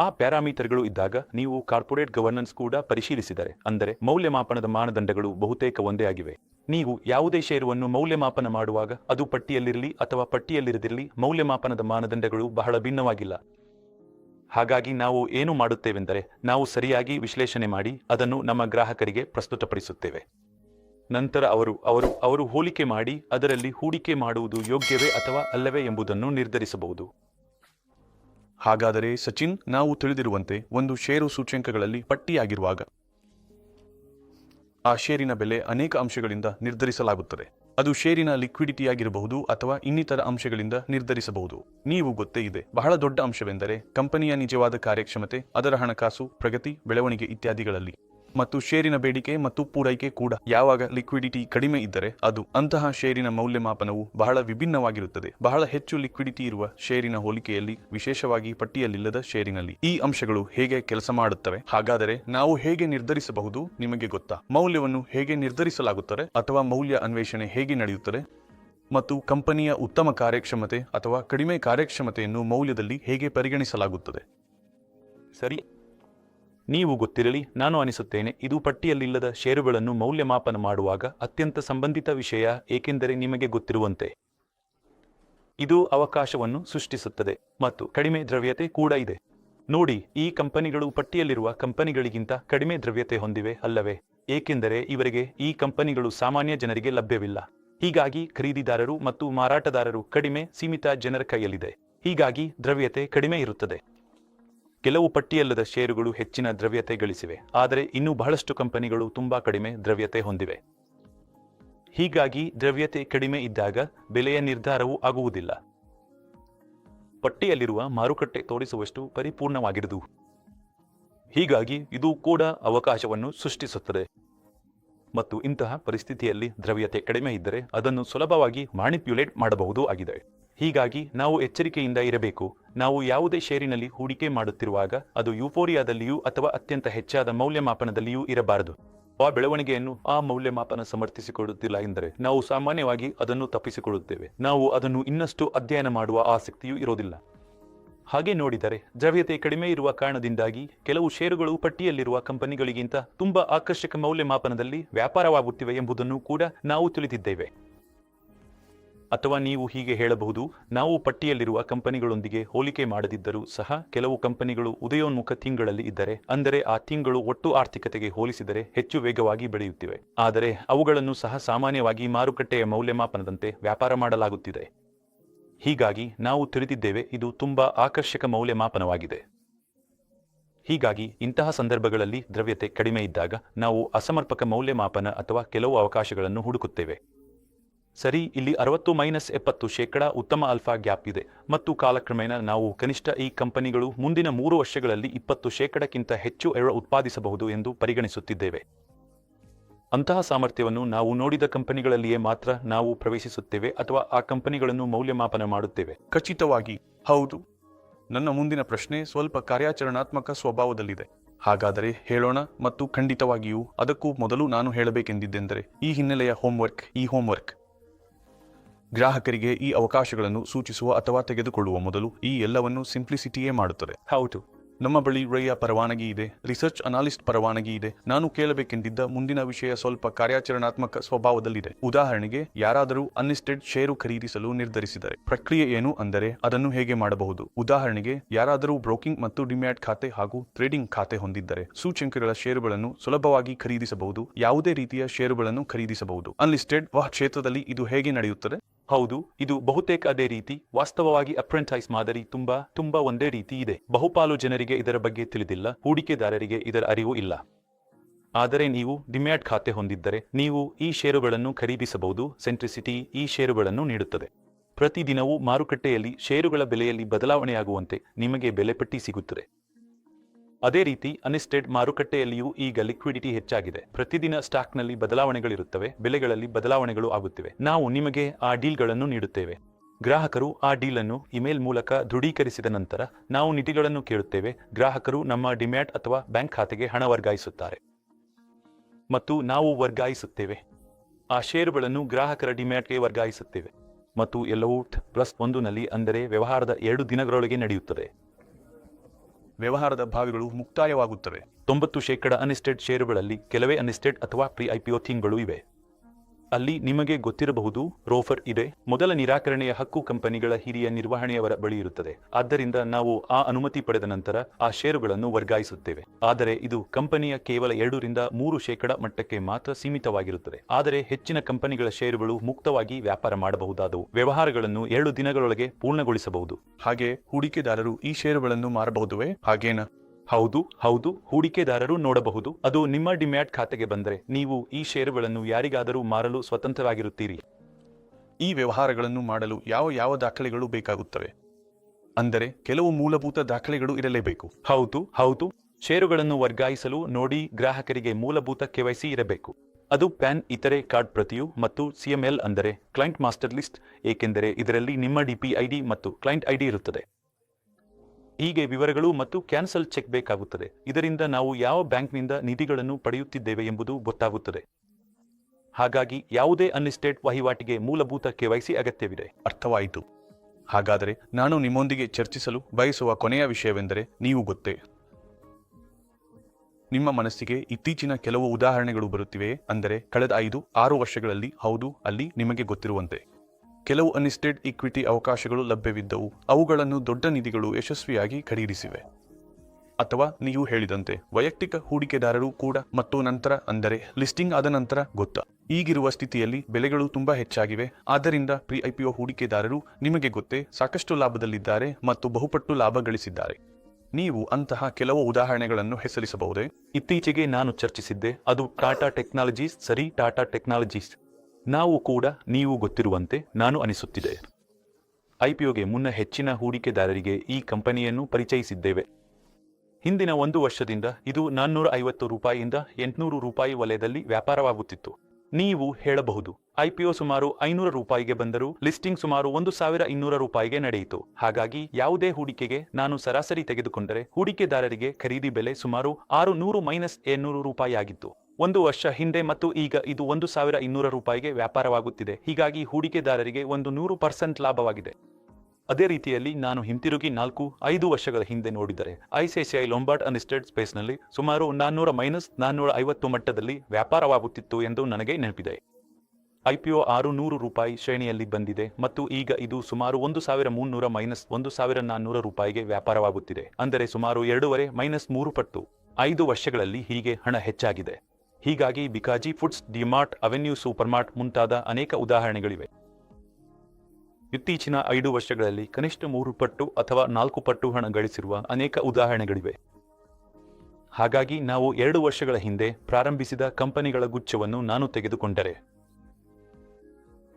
ಆ ಪ್ಯಾರಾಮೀಟರ್ಗಳು ಇದ್ದಾಗ ನೀವು ಕಾರ್ಪೊರೇಟ್ ಗವರ್ನೆನ್ಸ್ ಕೂಡ ಪರಿಶೀಲಿಸಿದರೆ, ಅಂದರೆ ಮೌಲ್ಯಮಾಪನದ ಮಾನದಂಡಗಳು ಬಹುತೇಕ ಒಂದೇ ಆಗಿವೆ. ನೀವು ಯಾವುದೇ ಷೇರುವನ್ನು ಮೌಲ್ಯಮಾಪನ ಮಾಡುವಾಗ ಅದು ಪಟ್ಟಿಯಲ್ಲಿರಲಿ ಅಥವಾ ಪಟ್ಟಿಯಲ್ಲಿರದಿರಲಿ, ಮೌಲ್ಯಮಾಪನದ ಮಾನದಂಡಗಳು ಬಹಳ ಭಿನ್ನವಾಗಿಲ್ಲ. ಹಾಗಾಗಿ ನಾವು ಏನು ಮಾಡುತ್ತೇವೆಂದರೆ ನಾವು ಸರಿಯಾಗಿ ವಿಶ್ಲೇಷಣೆ ಮಾಡಿ ಅದನ್ನು ನಮ್ಮ ಗ್ರಾಹಕರಿಗೆ ಪ್ರಸ್ತುತಪಡಿಸುತ್ತೇವೆ. ನಂತರ ಅವರು ಅವರು ಅವರು ಹೋಲಿಕೆ ಮಾಡಿ ಅದರಲ್ಲಿ ಹೂಡಿಕೆ ಮಾಡುವುದು ಯೋಗ್ಯವೇ ಅಥವಾ ಅಲ್ಲವೇ ಎಂಬುದನ್ನು ನಿರ್ಧರಿಸಬಹುದು. ಹಾಗಾದರೆ ಸಚಿನ್, ನಾವು ತಿಳಿದಿರುವಂತೆ ಒಂದು ಷೇರು ಸೂಚ್ಯಂಕಗಳಲ್ಲಿ ಪಟ್ಟಿಯಾಗಿರುವಾಗ ಆ ಷೇರಿನ ಬೆಲೆ ಅನೇಕ ಅಂಶಗಳಿಂದ ನಿರ್ಧರಿಸಲಾಗುತ್ತದೆ. ಅದು ಷೇರಿನ ಲಿಕ್ವಿಡಿಟಿಯಾಗಿರಬಹುದು ಅಥವಾ ಇನ್ನಿತರ ಅಂಶಗಳಿಂದ ನಿರ್ಧರಿಸಬಹುದು. ನೀವು ಗೊತ್ತೇ ಇದೆ, ಬಹಳ ದೊಡ್ಡ ಅಂಶವೆಂದರೆ ಕಂಪನಿಯ ನಿಜವಾದ ಕಾರ್ಯಕ್ಷಮತೆ, ಅದರ ಹಣಕಾಸು, ಪ್ರಗತಿ, ಬೆಳವಣಿಗೆ ಇತ್ಯಾದಿಗಳಲ್ಲಿ. ಮತ್ತು ಷೇರಿನ ಬೇಡಿಕೆ ಮತ್ತು ಪೂರೈಕೆ ಕೂಡ. ಯಾವಾಗ ಲಿಕ್ವಿಡಿಟಿ ಕಡಿಮೆ ಇದ್ದರೆ ಅದು ಅಂತಹ ಷೇರಿನ ಮೌಲ್ಯಮಾಪನವು ಬಹಳ ವಿಭಿನ್ನವಾಗಿರುತ್ತದೆ. ಬಹಳ ಹೆಚ್ಚು ಲಿಕ್ವಿಡಿಟಿ ಇರುವ ಷೇರಿನ ಹೋಲಿಕೆಯಲ್ಲಿ ವಿಶೇಷವಾಗಿ ಪಟ್ಟಿಯಲ್ಲಿಲ್ಲದ ಷೇರಿನಲ್ಲಿ. ಈ ಅಂಶಗಳು ಹೇಗೆ ಕೆಲಸ ಮಾಡುತ್ತವೆ? ಹಾಗಾದರೆ ನಾವು ಹೇಗೆ ನಿರ್ಧರಿಸಬಹುದು ನಿಮಗೆ ಗೊತ್ತಾ? ಮೌಲ್ಯವನ್ನು ಹೇಗೆ ನಿರ್ಧರಿಸಲಾಗುತ್ತದೆ ಅಥವಾ ಮೌಲ್ಯ ಅನ್ವೇಷಣೆ ಹೇಗೆ ನಡೆಯುತ್ತದೆ? ಮತ್ತು ಕಂಪನಿಯ ಉತ್ತಮ ಕಾರ್ಯಕ್ಷಮತೆ ಅಥವಾ ಕಡಿಮೆ ಕಾರ್ಯಕ್ಷಮತೆಯನ್ನು ಮೌಲ್ಯದಲ್ಲಿ ಹೇಗೆ ಪರಿಗಣಿಸಲಾಗುತ್ತದೆ? ಸರಿ. ನೀವು ಗೊತ್ತಿರಲಿ, ನಾನು ಅನಿಸುತ್ತೇನೆ, ಇದು ಪಟ್ಟಿಯಲ್ಲಿಲ್ಲದ ಷೇರುಗಳನ್ನು ಮೌಲ್ಯಮಾಪನ ಮಾಡುವಾಗ ಅತ್ಯಂತ ಸಂಬಂಧಿತ ವಿಷಯ, ಏಕೆಂದರೆ ನಿಮಗೆ ಗೊತ್ತಿರುವಂತೆ. ಇದು ಅವಕಾಶವನ್ನು ಸೃಷ್ಟಿಸುತ್ತದೆ ಮತ್ತು ಕಡಿಮೆ ದ್ರವ್ಯತೆ ಕೂಡ ಇದೆ. ನೋಡಿ, ಈ ಕಂಪನಿಗಳು ಪಟ್ಟಿಯಲ್ಲಿರುವ ಕಂಪನಿಗಳಿಗಿಂತ ಕಡಿಮೆ ದ್ರವ್ಯತೆ ಹೊಂದಿವೆ ಅಲ್ಲವೇ? ಏಕೆಂದರೆ ಇವರಿಗೆ ಈ ಕಂಪನಿಗಳು ಸಾಮಾನ್ಯ ಜನರಿಗೆ ಲಭ್ಯವಿಲ್ಲ. ಹೀಗಾಗಿ ಖರೀದಿದಾರರು ಮತ್ತು ಮಾರಾಟದಾರರು ಕಡಿಮೆ ಸೀಮಿತ ಜನರ ಕೈಯಲ್ಲಿದೆ. ಹೀಗಾಗಿ ದ್ರವ್ಯತೆ ಕಡಿಮೆ ಇರುತ್ತದೆ. ಕೆಲವು ಪಟ್ಟಿಯಲ್ಲದ ಷೇರುಗಳು ಹೆಚ್ಚಿನ ದ್ರವ್ಯತೆ ಗಳಿಸಿವೆ, ಆದರೆ ಇನ್ನೂ ಬಹಳಷ್ಟು ಕಂಪನಿಗಳು ತುಂಬಾ ಕಡಿಮೆ ದ್ರವ್ಯತೆ ಹೊಂದಿವೆ. ಹೀಗಾಗಿ ದ್ರವ್ಯತೆ ಕಡಿಮೆ ಇದ್ದಾಗ ಬೆಲೆಯ ನಿರ್ಧಾರವೂ ಆಗುವುದಿಲ್ಲ. ಪಟ್ಟಿಯಲ್ಲಿರುವ ಮಾರುಕಟ್ಟೆ ತೋರಿಸುವಷ್ಟು ಪರಿಪೂರ್ಣವಾಗಿರದು ಹೀಗಾಗಿ ಇದು ಕೂಡ ಅವಕಾಶವನ್ನು ಸೃಷ್ಟಿಸುತ್ತದೆ. ಮತ್ತು ಇಂತಹ ಪರಿಸ್ಥಿತಿಯಲ್ಲಿ ದ್ರವ್ಯತೆ ಕಡಿಮೆ ಇದ್ದರೆ ಅದನ್ನು ಸುಲಭವಾಗಿ ಮ್ಯಾನಿಪ್ಯುಲೇಟ್ ಮಾಡಬಹುದು ಆಗಿದೆ. ಹೀಗಾಗಿ ನಾವು ಎಚ್ಚರಿಕೆಯಿಂದ ಇರಬೇಕು. ನಾವು ಯಾವುದೇ ಷೇರಿನಲ್ಲಿ ಹೂಡಿಕೆ ಮಾಡುತ್ತಿರುವಾಗ ಅದು ಯುಫೋರಿಯಾದಲ್ಲಿಯೂ ಅಥವಾ ಅತ್ಯಂತ ಹೆಚ್ಚಾದ ಮೌಲ್ಯಮಾಪನದಲ್ಲಿಯೂ ಇರಬಾರದು. ಆ ಬೆಳವಣಿಗೆಯನ್ನು ಆ ಮೌಲ್ಯಮಾಪನ ಸಮರ್ಥಿಸಿಕೊಳ್ಳುತ್ತಿಲ್ಲ ಎಂದರೆ ನಾವು ಸಾಮಾನ್ಯವಾಗಿ ಅದನ್ನು ತಪ್ಪಿಸಿಕೊಳ್ಳುತ್ತೇವೆ. ನಾವು ಅದನ್ನು ಇನ್ನಷ್ಟು ಅಧ್ಯಯನ ಮಾಡುವ ಆಸಕ್ತಿಯೂ ಇರೋದಿಲ್ಲ. ಹಾಗೆ ನೋಡಿದರೆ ದ್ರವ್ಯತೆ ಕಡಿಮೆ ಇರುವ ಕಾರಣದಿಂದಾಗಿ ಕೆಲವು ಷೇರುಗಳು ಪಟ್ಟಿಯಲ್ಲಿರುವ ಕಂಪನಿಗಳಿಗಿಂತ ತುಂಬಾ ಆಕರ್ಷಕ ಮೌಲ್ಯಮಾಪನದಲ್ಲಿ ವ್ಯಾಪಾರವಾಗುತ್ತಿವೆ ಎಂಬುದನ್ನು ಕೂಡ ನಾವು ತಿಳಿದಿದ್ದೇವೆ. ಅಥವಾ ನೀವು ಹೀಗೆ ಹೇಳಬಹುದು, ನಾವು ಪಟ್ಟಿಯಲ್ಲಿರುವ ಕಂಪನಿಗಳೊಂದಿಗೆ ಹೋಲಿಕೆ ಮಾಡದಿದ್ದರೂ ಸಹ ಕೆಲವು ಕಂಪನಿಗಳು ಉದಯೋನ್ಮುಖ ತಿಂಗಳಲ್ಲಿ ಇದ್ದರೆ, ಅಂದರೆ ಆ ತಿಂಗಳು ಒಟ್ಟು ಆರ್ಥಿಕತೆಗೆ ಹೋಲಿಸಿದರೆ ಹೆಚ್ಚು ವೇಗವಾಗಿ ಬೆಳೆಯುತ್ತಿವೆ. ಆದರೆ ಅವುಗಳನ್ನು ಸಹ ಸಾಮಾನ್ಯವಾಗಿ ಮಾರುಕಟ್ಟೆಯ ಮೌಲ್ಯಮಾಪನದಂತೆ ವ್ಯಾಪಾರ ಮಾಡಲಾಗುತ್ತಿದೆ. ಹೀಗಾಗಿ ನಾವು ತಿಳಿದಿದ್ದೇವೆ ಇದು ತುಂಬಾ ಆಕರ್ಷಕ ಮೌಲ್ಯಮಾಪನವಾಗಿದೆ. ಹೀಗಾಗಿ ಇಂತಹ ಸಂದರ್ಭಗಳಲ್ಲಿ ದ್ರವ್ಯತೆ ಕಡಿಮೆ ಇದ್ದಾಗ ನಾವು ಅಸಮರ್ಪಕ ಮೌಲ್ಯಮಾಪನ ಅಥವಾ ಕೆಲವು ಅವಕಾಶಗಳನ್ನು ಹುಡುಕುತ್ತೇವೆ. ಸರಿ, ಇಲ್ಲಿ ಅರವತ್ತು ಮೈನಸ್ ಎಪ್ಪತ್ತು ಶೇಕಡ ಉತ್ತಮ ಅಲ್ಫಾ ಗ್ಯಾಪ್ ಇದೆ ಮತ್ತು ಕಾಲಕ್ರಮೇಣ ನಾವು ಕನಿಷ್ಠ ಈ ಕಂಪನಿಗಳು ಮುಂದಿನ ಮೂರು ವರ್ಷಗಳಲ್ಲಿ ಇಪ್ಪತ್ತು ಶೇಕಡಕ್ಕಿಂತ ಹೆಚ್ಚು ಎರ ಉತ್ಪಾದಿಸಬಹುದು ಎಂದು ಪರಿಗಣಿಸುತ್ತಿದ್ದೇವೆ. ಅಂತಹ ಸಾಮರ್ಥ್ಯವನ್ನು ನಾವು ನೋಡಿದ ಕಂಪನಿಗಳಲ್ಲಿಯೇ ಮಾತ್ರ ನಾವು ಪ್ರವೇಶಿಸುತ್ತೇವೆ ಅಥವಾ ಆ ಕಂಪನಿಗಳನ್ನು ಮೌಲ್ಯಮಾಪನ ಮಾಡುತ್ತೇವೆ. ಖಚಿತವಾಗಿ, ಹೌದು. ನನ್ನ ಮುಂದಿನ ಪ್ರಶ್ನೆ ಸ್ವಲ್ಪ ಕಾರ್ಯಾಚರಣಾತ್ಮಕ ಸ್ವಭಾವದಲ್ಲಿದೆ. ಹಾಗಾದರೆ ಹೇಳೋಣ ಮತ್ತು ಖಂಡಿತವಾಗಿಯೂ ಅದಕ್ಕೂ ಮೊದಲು ನಾನು ಹೇಳಬೇಕೆಂದಿದ್ದೆಂದರೆ ಈ ಹಿನ್ನೆಲೆಯ ಹೋಮ್ವರ್ಕ್ ಈ ಹೋಮ್ವರ್ಕ್ ಗ್ರಾಹಕರಿಗೆ ಈ ಅವಕಾಶಗಳನ್ನು ಸೂಚಿಸುವ ಅಥವಾ ತೆಗೆದುಕೊಳ್ಳುವ ಮೊದಲು ಈ ಎಲ್ಲವನ್ನು ಸಿಂಪ್ಲಿಸಿಟಿಯೇ ಮಾಡುತ್ತದೆ. ಹೌದು. ನಮ್ಮ ಬಳಿ ರೈಯ ಪರವಾನಗಿ ಇದೆ ರಿಸರ್ಚ್ ಅನಾಲಿಸ್ಟ್ ಪರವಾನಗಿ ಇದೆ ನಾನು ಕೇಳಬೇಕೆಂದಿದ್ದ ಮುಂದಿನ ವಿಷಯ ಸ್ವಲ್ಪ ಕಾರ್ಯಾಚರಣಾತ್ಮಕ ಸ್ವಭಾವದಲ್ಲಿದೆ. ಉದಾಹರಣೆಗೆ ಯಾರಾದರೂ ಅನ್ಲಿಸ್ಟೆಡ್ ಷೇರು ಖರೀದಿಸಲು ನಿರ್ಧರಿಸಿದರೆ. ಪ್ರಕ್ರಿಯೆ ಏನು ಅಂದರೆ ಅದನ್ನು ಹೇಗೆ ಮಾಡಬಹುದು? ಉದಾಹರಣೆಗೆ ಯಾರಾದರೂ ಬ್ರೋಕಿಂಗ್ ಮತ್ತು ಡಿಮ್ಯಾಟ್ ಖಾತೆ ಹಾಗೂ ಟ್ರೇಡಿಂಗ್ ಖಾತೆ ಹೊಂದಿದ್ದರೆ ಸೂಚ್ಯಂಕಗಳ ಷೇರುಗಳನ್ನು ಸುಲಭವಾಗಿ ಖರೀದಿಸಬಹುದು ಯಾವುದೇ ರೀತಿಯ ಷೇರುಗಳನ್ನು ಖರೀದಿಸಬಹುದು. ಅನ್ಲಿಸ್ಟೆಡ್ ವಹ ಕ್ಷೇತ್ರದಲ್ಲಿ ಇದು ಹೇಗೆ ನಡೆಯುತ್ತದೆ? ಹೌದು, ಇದು ಬಹುತೇಕ ಅದೇ ರೀತಿ, ವಾಸ್ತವವಾಗಿ ಅಪ್ರೆಂಟೈಸ್ ಮಾದರಿ ತುಂಬಾ ತುಂಬಾ ಒಂದೇ ರೀತಿ ಇದೆ. ಬಹುಪಾಲು ಜನರಿಗೆ ಇದರ ಬಗ್ಗೆ ತಿಳಿದಿಲ್ಲ, ಹೂಡಿಕೆದಾರರಿಗೆ ಇದರ ಅರಿವು ಇಲ್ಲ. ಆದರೆ ನೀವು ಡಿಮ್ಯಾಟ್ ಖಾತೆ ಹೊಂದಿದ್ದರೆ, ನೀವು ಈ ಷೇರುಗಳನ್ನು ಖರೀದಿಸಬಹುದು, ಸೆಂಟ್ರಿಸಿಟಿ ಈ ಷೇರುಗಳನ್ನು ನೀಡುತ್ತದೆ. ಪ್ರತಿದಿನವೂ ಮಾರುಕಟ್ಟೆಯಲ್ಲಿ ಷೇರುಗಳ ಬೆಲೆಯಲ್ಲಿ ಬದಲಾವಣೆಯಾಗುವಂತೆ ನಿಮಗೆ ಬೆಲೆಪಟ್ಟಿ ಸಿಗುತ್ತದೆ. ಅದೇ ರೀತಿ ಅನಿಸ್ಟೆಡ್ ಮಾರುಕಟ್ಟೆಯಲ್ಲಿಯೂ ಈಗ ಲಿಕ್ವಿಡಿಟಿ ಹೆಚ್ಚಾಗಿದೆ. ಪ್ರತಿದಿನ ಸ್ಟಾಕ್ನಲ್ಲಿ ಬದಲಾವಣೆಗಳಿರುತ್ತವೆ, ಬೆಲೆಗಳಲ್ಲಿ ಬದಲಾವಣೆಗಳು ಆಗುತ್ತಿವೆ. ನಾವು ನಿಮಗೆ ಆ ಡೀಲ್ಗಳನ್ನು ನೀಡುತ್ತೇವೆ. ಗ್ರಾಹಕರು ಆ ಡೀಲ್ ಅನ್ನು ಇಮೇಲ್ ಮೂಲಕ ದೃಢೀಕರಿಸಿದ ನಂತರ ನಾವು ನಿಧಿಗಳನ್ನು ಕೇಳುತ್ತೇವೆ. ಗ್ರಾಹಕರು ನಮ್ಮ ಡಿಮ್ಯಾಟ್ ಅಥವಾ ಬ್ಯಾಂಕ್ ಖಾತೆಗೆ ಹಣ ವರ್ಗಾಯಿಸುತ್ತಾರೆ. ಮತ್ತು ನಾವು ವರ್ಗಾಯಿಸುತ್ತೇವೆ. ಆ ಷೇರುಗಳನ್ನು ಗ್ರಾಹಕರ ಡಿಮ್ಯಾಟ್ಗೆ ವರ್ಗಾಯಿಸುತ್ತೇವೆ. ಮತ್ತು ಎಲ್ಲವೂ ಪ್ಲಸ್ ಒಂದುನಲ್ಲಿ ಅಂದರೆ ವ್ಯವಹಾರದ ಎರಡು ದಿನಗಳೊಳಗೆ ನಡೆಯುತ್ತದೆ. ವ್ಯವಹಾರದ ಭಾವಿಗಳು ಮುಕ್ತಾಯವಾಗುತ್ತವೆ. ತೊಂಬತ್ತು ಶೇಕಡ ಅನಿಸ್ಟೆಡ್ ಷೇರುಗಳಲ್ಲಿ ಕೆಲವೇ ಅನಿಸ್ಟೆಡ್ ಅಥವಾ ಪ್ರಿ ಐಪಿಒ ಥಿಂಗ್ಗಳು ಇವೆ. ಅಲ್ಲಿ ನಿಮಗೆ ಗೊತ್ತಿರಬಹುದು, ರೋಫರ್ ಇದೆ. ಮೊದಲ ನಿರಾಕರಣೆಯ ಹಕ್ಕು ಕಂಪನಿಗಳ ಹಿರಿಯ ನಿರ್ವಹಣೆಯವರ ಬಳಿ ಇರುತ್ತದೆ. ಆದ್ದರಿಂದ ನಾವು ಆ ಅನುಮತಿ ಪಡೆದ ನಂತರ ಆ ಷೇರುಗಳನ್ನು ವರ್ಗಾಯಿಸುತ್ತೇವೆ. ಆದರೆ ಇದು ಕಂಪನಿಯ ಕೇವಲ ಎರಡರಿಂದ ಮೂರು ಶೇಕಡ ಮಟ್ಟಕ್ಕೆ ಮಾತ್ರ ಸೀಮಿತವಾಗಿರುತ್ತದೆ. ಆದರೆ ಹೆಚ್ಚಿನ ಕಂಪನಿಗಳ ಷೇರುಗಳು ಮುಕ್ತವಾಗಿ ವ್ಯಾಪಾರ ಮಾಡಬಹುದಾದವು. ವ್ಯವಹಾರಗಳನ್ನು ಎರಡು ದಿನಗಳೊಳಗೆ ಪೂರ್ಣಗೊಳಿಸಬಹುದು. ಹಾಗೆ, ಹೂಡಿಕೆದಾರರು ಈ ಷೇರುಗಳನ್ನು ಮಾರಬಹುದುವೇ? ಹಾಗೇನ? ಹೌದು ಹೌದು, ಹೂಡಿಕೆದಾರರು ನೋಡಬಹುದು. ಅದು ನಿಮ್ಮ ಡಿಮ್ಯಾಟ್ ಖಾತೆಗೆ ಬಂದರೆ ನೀವು ಈ ಷೇರುಗಳನ್ನು ಯಾರಿಗಾದರೂ ಮಾರಲು ಸ್ವತಂತ್ರವಾಗಿರುತ್ತೀರಿ. ಈ ವ್ಯವಹಾರಗಳನ್ನು ಮಾಡಲು ಯಾವ ಯಾವ ದಾಖಲೆಗಳು ಬೇಕಾಗುತ್ತವೆ? ಅಂದರೆ ಕೆಲವು ಮೂಲಭೂತ ದಾಖಲೆಗಳು ಇರಲೇಬೇಕು. ಹೌದು ಹೌದು. ಷೇರುಗಳನ್ನು ವರ್ಗಾಯಿಸಲು ನೋಡಿ ಗ್ರಾಹಕರಿಗೆ ಮೂಲಭೂತ ಕೆವೈಸಿ ಇರಬೇಕು. ಅದು ಪ್ಯಾನ್, ಇತರೆ ಕಾರ್ಡ್ ಪ್ರತಿಯು ಮತ್ತು ಸಿಎಂಎಲ್ ಅಂದರೆ ಕ್ಲೈಂಟ್ ಮಾಸ್ಟರ್ ಲಿಸ್ಟ್, ಏಕೆಂದರೆ ಇದರಲ್ಲಿ ನಿಮ್ಮ ಡಿಪಿ ಐಡಿ ಮತ್ತು ಕ್ಲೈಂಟ್ ಐಡಿ ಇರುತ್ತದೆ. ಹೀಗೆ ವಿವರಗಳು ಮತ್ತು ಕ್ಯಾನ್ಸಲ್ ಚೆಕ್ ಬೇಕಾಗುತ್ತದೆ. ಇದರಿಂದ ನಾವು ಯಾವ ಬ್ಯಾಂಕ್ನಿಂದ ನಿಧಿಗಳನ್ನು ಪಡೆಯುತ್ತಿದ್ದೇವೆ ಎಂಬುದು ಗೊತ್ತಾಗುತ್ತದೆ. ಹಾಗಾಗಿ ಯಾವುದೇ ಅನ್ಲಿಸ್ಟೆಡ್ ವಹಿವಾಟಿಗೆ ಮೂಲಭೂತ ಕೆವೈಸಿ ಅಗತ್ಯವಿದೆ. ಅರ್ಥವಾಯಿತು. ಹಾಗಾದರೆ ನಾನು ನಿಮ್ಮೊಂದಿಗೆ ಚರ್ಚಿಸಲು ಬಯಸುವ ಕೊನೆಯ ವಿಷಯವೆಂದರೆ ನೀವು ಗೊತ್ತೇ. ನಿಮ್ಮ ಮನಸ್ಸಿಗೆ ಇತ್ತೀಚಿನ ಕೆಲವು ಉದಾಹರಣೆಗಳು ಬರುತ್ತಿವೆ. ಅಂದರೆ ಕಳೆದ ಐದು, ಆರು ವರ್ಷಗಳಲ್ಲಿ ಹೌದು, ಅಲ್ಲಿ ನಿಮಗೆ ಗೊತ್ತಿರುವಂತೆ. ಕೆಲವು ಅನ್ಲಿಸ್ಟೆಡ್ ಇಕ್ವಿಟಿ ಅವಕಾಶಗಳು ಲಭ್ಯವಿದ್ದವು. ಅವುಗಳನ್ನು ದೊಡ್ಡ ನಿಧಿಗಳು ಯಶಸ್ವಿಯಾಗಿ ಖರೀದಿಸಿವೆ. ಅಥವಾ ನೀವು ಹೇಳಿದಂತೆ, ವೈಯಕ್ತಿಕ ಹೂಡಿಕೆದಾರರು ಕೂಡ ಮತ್ತು ನಂತರ, ಅಂದರೆ ಲಿಸ್ಟಿಂಗ್ ಆದ ನಂತರ ಗೊತ್ತಾ. ಈಗಿರುವ ಸ್ಥಿತಿಯಲ್ಲಿ ಬೆಲೆಗಳು ತುಂಬಾ ಹೆಚ್ಚಾಗಿವೆ. ಆದ್ದರಿಂದ ಪ್ರಿ ಐಪಿಒ ಹೂಡಿಕೆದಾರರು ನಿಮಗೆ ಗೊತ್ತೇ, ಸಾಕಷ್ಟು ಲಾಭದಲ್ಲಿದ್ದಾರೆ ಮತ್ತು ಬಹುಪಟ್ಟು ಲಾಭ ಗಳಿಸಿದ್ದಾರೆ. ನೀವು ಅಂತಹ ಕೆಲವು ಉದಾಹರಣೆಗಳನ್ನು ಹೆಸರಿಸಬಹುದೇ? ಇತ್ತೀಚೆಗೆ ನಾನು ಚರ್ಚಿಸಿದ್ದೆ, ಅದು ಟಾಟಾ ಟೆಕ್ನಾಲಜೀಸ್ ಸರಿ, ಟಾಟಾ ಟೆಕ್ನಾಲಜೀಸ್. ನಾವು ಕೂಡ ನೀವು ಗೊತ್ತಿರುವಂತೆ ನಾನು ಅನಿಸುತ್ತಿದೆ. ಐಪಿಒಗೆ ಮುನ್ನ ಹೆಚ್ಚಿನ ಹೂಡಿಕೆದಾರರಿಗೆ ಈ ಕಂಪನಿಯನ್ನು ಪರಿಚಯಿಸಿದ್ದೇವೆ. ಹಿಂದಿನ ಒಂದು ವರ್ಷದಿಂದ ಇದು ನಾನ್ನೂರ ಐವತ್ತು ರೂಪಾಯಿಯಿಂದ ಎಂಟುನೂರು ರೂಪಾಯಿ ವಲಯದಲ್ಲಿ ವ್ಯಾಪಾರವಾಗುತ್ತಿತ್ತು. ನೀವು ಹೇಳಬಹುದು ಐಪಿಒ ಸುಮಾರು ಐನೂರು ರೂಪಾಯಿಗೆ ಬಂದರೂ ಲಿಸ್ಟಿಂಗ್ ಸುಮಾರು ಒಂದು ಸಾವಿರ ಇನ್ನೂರ ರೂಪಾಯಿಗೆ ನಡೆಯಿತು. ಹಾಗಾಗಿ ಯಾವುದೇ ಹೂಡಿಕೆಗೆ ನಾನು ಸರಾಸರಿ ತೆಗೆದುಕೊಂಡರೆ ಹೂಡಿಕೆದಾರರಿಗೆ ಖರೀದಿ ಬೆಲೆ ಸುಮಾರು ಆರು ನೂರು ಮೈನಸ್ ಏಳ್ನೂರು ರೂಪಾಯಿ ಆಗಿತ್ತು ಒಂದು ವರ್ಷ ಹಿಂದೆ ಮತ್ತು ಈಗ ಇದು ಒಂದು ಸಾವಿರ ಇನ್ನೂರ ರೂಪಾಯಿಗೆ ವ್ಯಾಪಾರವಾಗುತ್ತಿದೆ. ಹೀಗಾಗಿ ಹೂಡಿಕೆದಾರರಿಗೆ ಒಂದು ನೂರು ಪರ್ಸೆಂಟ್ ಲಾಭವಾಗಿದೆ. ಅದೇ ರೀತಿಯಲ್ಲಿ ನಾನು ಹಿಂತಿರುಗಿ ನಾಲ್ಕು, ಐದು ವರ್ಷಗಳ ಹಿಂದೆ ನೋಡಿದರೆ ಐಸಿಐಸಿಐ ಲೊಂಬಾರ್ಡ್ ಅನ್ಲಿಸ್ಟೆಡ್ ಸ್ಪೇಸ್ನಲ್ಲಿ ಸುಮಾರು ನಾನ್ನೂರ ಮೈನಸ್ ನಾನ್ನೂರ ಐವತ್ತು ಮಟ್ಟದಲ್ಲಿ ವ್ಯಾಪಾರವಾಗುತ್ತಿತ್ತು ಎಂದು ನನಗೆ ನೆನಪಿದೆ. ಐಪಿಒ ಆರು ನೂರು ರೂಪಾಯಿ ಶ್ರೇಣಿಯಲ್ಲಿ ಬಂದಿದೆ ಮತ್ತು ಈಗ ಇದು ಸುಮಾರು ಒಂದು ಸಾವಿರ ಮುನ್ನೂರ ಮೈನಸ್ ಒಂದು ಸಾವಿರ ನಾನ್ನೂರ ರೂಪಾಯಿಗೆ ವ್ಯಾಪಾರವಾಗುತ್ತಿದೆ. ಅಂದರೆ ಸುಮಾರು ಎರಡೂವರೆ ಮೈನಸ್ ಮೂರು ಪಟ್ಟು. ಐದು ವರ್ಷಗಳಲ್ಲಿ ಹೀಗೆ ಹಣ ಹೆಚ್ಚಾಗಿದೆ. ಹೀಗಾಗಿ Bikaji foods DMart Avenue Supermart ಮುಂತಾದ ಅನೇಕ ಉದಾಹರಣೆಗಳಿವೆ. ಇತ್ತೀಚಿನ ಐದು ವರ್ಷಗಳಲ್ಲಿ ಕನಿಷ್ಠ ಮೂರು ಪಟ್ಟು ಅಥವಾ ನಾಲ್ಕು ಪಟ್ಟು ಹಣ ಗಳಿಸಿರುವ ಅನೇಕ ಉದಾಹರಣೆಗಳಿವೆ. ಹಾಗಾಗಿ ನಾವು ಎರಡು ವರ್ಷಗಳ ಹಿಂದೆ ಪ್ರಾರಂಭಿಸಿದ ಕಂಪನಿಗಳ ಗುಚ್ಛವನ್ನು ನಾನು ತೆಗೆದುಕೊಂಡರೆ.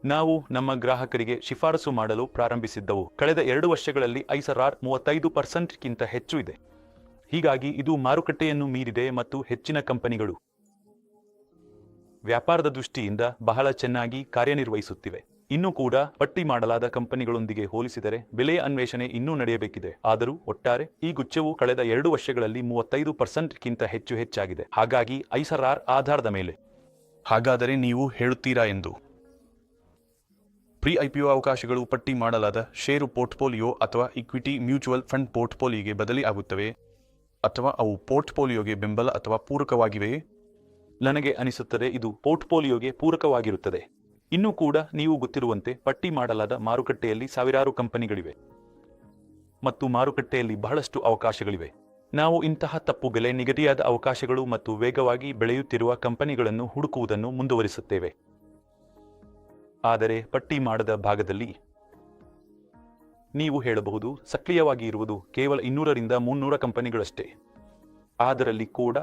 ನಾವು ನಮ್ಮ ಗ್ರಾಹಕರಿಗೆ ಶಿಫಾರಸು ಮಾಡಲು ಪ್ರಾರಂಭಿಸಿದ್ದವು. ಕಳೆದ ಎರಡು ವರ್ಷಗಳಲ್ಲಿ ಐಸರಾರ್ ಮೂವತ್ತೈದು ಪರ್ಸೆಂಟ್ಗಿಂತ ಹೆಚ್ಚು ಇದೆ. ಹೀಗಾಗಿ ಇದು ಮಾರುಕಟ್ಟೆಯನ್ನು ಮೀರಿದೆ ಮತ್ತು ಹೆಚ್ಚಿನ ಕಂಪನಿಗಳು ವ್ಯಾಪಾರದ ದೃಷ್ಟಿಯಿಂದ ಬಹಳ ಚೆನ್ನಾಗಿ ಕಾರ್ಯನಿರ್ವಹಿಸುತ್ತಿವೆ. ಇನ್ನೂ ಕೂಡ ಪಟ್ಟಿ ಮಾಡಲಾದ ಕಂಪನಿಗಳೊಂದಿಗೆ ಹೋಲಿಸಿದರೆ ಬೆಲೆಯ ಅನ್ವೇಷಣೆ ಇನ್ನೂ ನಡೆಯಬೇಕಿದೆ. ಆದರೂ ಒಟ್ಟಾರೆ ಈ ಗುಚ್ಛವು ಕಳೆದ ಎರಡು ವರ್ಷಗಳಲ್ಲಿ ಮೂವತ್ತೈದು ಪರ್ಸೆಂಟ್ಗಿಂತ ಹೆಚ್ಚು ಹೆಚ್ಚಾಗಿದೆ. ಹಾಗಾಗಿ ಐಸರಾರ್ ಆಧಾರದ ಮೇಲೆ. ಹಾಗಾದರೆ ನೀವು ಹೇಳುತ್ತೀರಾ ಎಂದು. ಪ್ರಿ ಐಪಿಒ ಅವಕಾಶಗಳು ಪಟ್ಟಿ ಮಾಡಲಾದ ಷೇರು ಪೋರ್ಟ್ಫೋಲಿಯೋ ಅಥವಾ ಇಕ್ವಿಟಿ ಮ್ಯೂಚುವಲ್ ಫಂಡ್ ಪೋರ್ಟ್ಫೋಲಿಯೋಗೆ ಬದಲಿ ಆಗುತ್ತವೆ ಅಥವಾ ಅವು ಪೋರ್ಟ್ಫೋಲಿಯೋಗೆ ಬೆಂಬಲ ಅಥವಾ ಪೂರಕವಾಗಿವೆಯೇ? ನನಗೆ ಅನಿಸುತ್ತದೆ ಇದು ಪೋರ್ಟ್ಫೋಲಿಯೋಗೆ ಪೂರಕವಾಗಿರುತ್ತದೆ. ಇನ್ನೂ ಕೂಡ ನೀವು ಗೊತ್ತಿರುವಂತೆ ಪಟ್ಟಿ ಮಾಡಲಾದ ಮಾರುಕಟ್ಟೆಯಲ್ಲಿ ಸಾವಿರಾರು ಕಂಪನಿಗಳಿವೆ. ಮತ್ತು ಮಾರುಕಟ್ಟೆಯಲ್ಲಿ ಬಹಳಷ್ಟು ಅವಕಾಶಗಳಿವೆ. ನಾವು ಇಂತಹ ತಪ್ಪು ಬೆಲೆ ನಿಗದಿಯಾದ ಅವಕಾಶಗಳು ಮತ್ತು ವೇಗವಾಗಿ ಬೆಳೆಯುತ್ತಿರುವ ಕಂಪನಿಗಳನ್ನು ಹುಡುಕುವುದನ್ನು ಮುಂದುವರಿಸುತ್ತೇವೆ. ಆದರೆ ಪಟ್ಟಿ ಮಾಡದ ಭಾಗದಲ್ಲಿ ನೀವು ಹೇಳಬಹುದು, ಸಕ್ರಿಯವಾಗಿ ಇರುವುದು ಕೇವಲ ಇನ್ನೂರರಿಂದ ಮುನ್ನೂರ ಕಂಪನಿಗಳಷ್ಟೇ. ಅದರಲ್ಲಿ ಕೂಡ